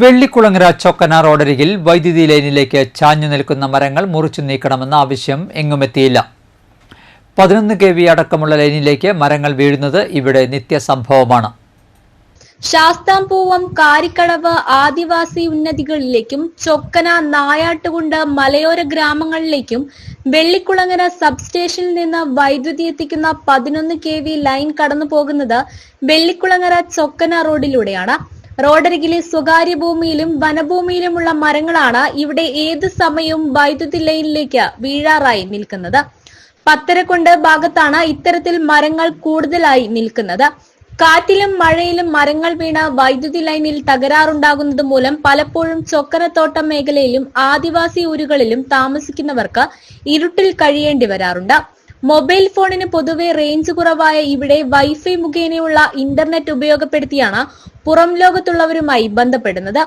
വെള്ളിക്കുളങ്ങര ചൊക്കന റോഡരികിൽ വൈദ്യുതി ലൈനിലേക്ക് ചാഞ്ഞു നിൽക്കുന്ന മരങ്ങൾ മുറിച്ചു നീക്കണമെന്ന ആവശ്യം എങ്ങുമെത്തിയില്ല. പതിനൊന്ന് കെ വി അടക്കമുള്ള ലൈനിലേക്ക് മരങ്ങൾ വീഴുന്നത് ഇവിടെ നിത്യസംഭവമാണ്. ശാസ്താംപൂവം കാരിക്കടവ് ആദിവാസി ഉന്നതികളിലേക്കും ചൊക്കന നായാട്ടുകുണ്ട് മലയോര ഗ്രാമങ്ങളിലേക്കും വെള്ളിക്കുളങ്ങര സബ്സ്റ്റേഷനിൽ നിന്ന് വൈദ്യുതി എത്തിക്കുന്ന പതിനൊന്ന് കെ വി ലൈൻ കടന്നു പോകുന്നത് വെള്ളിക്കുളങ്ങര ചൊക്കന റോഡിലൂടെയാണ്. റോഡരികിലെ സ്വകാര്യ ഭൂമിയിലും വനഭൂമിയിലുമുള്ള മരങ്ങളാണ് ഇവിടെ ഏത് സമയവും വൈദ്യുതി ലൈനിലേക്ക് വീഴാറായി നിൽക്കുന്നത്. പത്തരക്കൊണ്ട് ഭാഗത്താണ് ഇത്തരത്തിൽ മരങ്ങൾ കൂടുതലായി നിൽക്കുന്നത്. കാറ്റിലും മഴയിലും മരങ്ങൾ വീണ് വൈദ്യുതി ലൈനിൽ തകരാറുണ്ടാകുന്നത് മൂലം പലപ്പോഴും ചൊക്കരത്തോട്ടം മേഖലയിലും ആദിവാസി ഊരുകളിലും താമസിക്കുന്നവർക്ക് ഇരുട്ടിൽ കഴിയേണ്ടി വരാറുണ്ട്. മൊബൈൽ ഫോണിന് പൊതുവെ റേഞ്ച് കുറവായ ഇവിടെ വൈഫൈ മുഖേനയുള്ള ഇന്റർനെറ്റ് ഉപയോഗപ്പെടുത്തിയാണ് പുറം ലോകത്തുള്ളവരുമായി ബന്ധപ്പെടുന്നത്.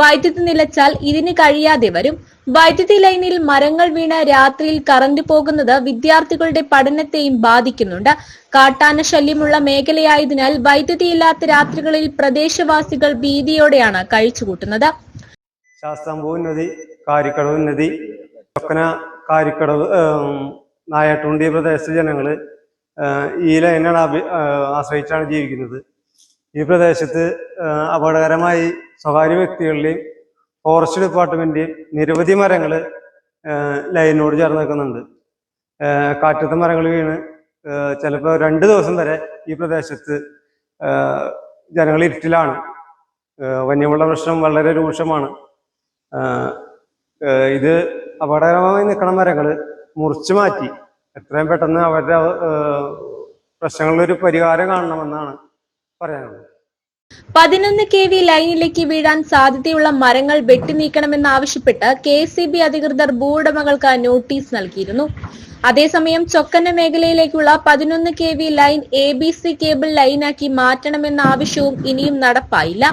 വൈദ്യുതി നിലച്ചാൽ ഇതിന് കഴിയാതെ വരും. വൈദ്യുതി ലൈനിൽ മരങ്ങൾ വീണ് രാത്രിയിൽ കറന്റ് പോകുന്നത് വിദ്യാർത്ഥികളുടെ പഠനത്തെയും ബാധിക്കുന്നുണ്ട്. കാട്ടാന ശല്യമുള്ള മേഖലയായതിനാൽ വൈദ്യുതി ഇല്ലാത്ത രാത്രികളിൽ പ്രദേശവാസികൾ ഭീതിയോടെയാണ് കഴിച്ചുകൂട്ടുന്നത്. ശാസ്താംപൂ നദി കാരിക്കടവ് നദി കാരിക്കടവ് നായാട്ടുണ്ടി പ്രദേശത്തെ ജനങ്ങൾ ഈ ലൈനാണ് ആശ്രയിച്ചാണ് ജീവിക്കുന്നത്. ഈ പ്രദേശത്ത് അപകടകരമായി സ്വകാര്യ വ്യക്തികളുടെയും ഫോറസ്റ്റ് ഡിപ്പാർട്ട്മെന്റിന്റെയും നിരവധി മരങ്ങൾ ലൈനോട് ചേർന്ന് നിൽക്കുന്നുണ്ട്. കാറ്റത്തെ മരങ്ങൾ വീണ് ചിലപ്പോൾ രണ്ട് ദിവസം വരെ ഈ പ്രദേശത്ത് ജനങ്ങൾ ഇരുട്ടിലാണ്. വന്യമുള്ള പ്രശ്നം വളരെ രൂക്ഷമാണ്. ഇത് അപകടകരമായി നിൽക്കണ മരങ്ങൾ മുറിച്ചു മാറ്റി. എത്രയും പെട്ടെന്ന് അവരുടെ പ്രശ്നങ്ങളിലൊരു പരിഹാരം കാണണമെന്നാണ് പറയാനുള്ളത്. പതിനൊന്ന് കെ വി ലൈനിലേക്ക് വീഴാൻ സാധ്യതയുള്ള മരങ്ങൾ വെട്ടിനീക്കണമെന്നാവശ്യപ്പെട്ട് കെ സി ബി അധികൃതർ ഭൂവുടമകൾക്ക് നോട്ടീസ് നൽകിയിരുന്നു. അതേസമയം ചൊക്കന്ന മേഖലയിലേക്കുള്ള പതിനൊന്ന് K V line A B C cable ലൈനാക്കി മാറ്റണമെന്ന ആവശ്യവും ഇനിയും നടപ്പായില്ല.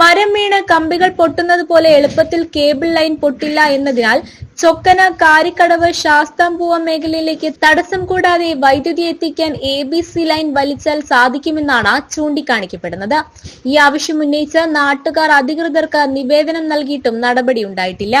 മരം വീണ് കമ്പികൾ പൊട്ടുന്നത് പോലെ എളുപ്പത്തിൽ കേബിൾ ലൈൻ പൊട്ടില്ല എന്നതിനാൽ ചൊക്കന കാരിക്കടവ് ശാസ്താംപൂവ മേഖലയിലേക്ക് തടസ്സം കൂടാതെ വൈദ്യുതി എത്തിക്കാൻ എ ബി സി ലൈൻ വലിച്ചാൽ സാധിക്കുമെന്നാണ് ചൂണ്ടിക്കാണിക്കപ്പെടുന്നത്. ഈ ആവശ്യം ഉന്നയിച്ച് നാട്ടുകാർ അധികൃതർക്ക് നിവേദനം നൽകിയിട്ടും നടപടി ഉണ്ടായിട്ടില്ല.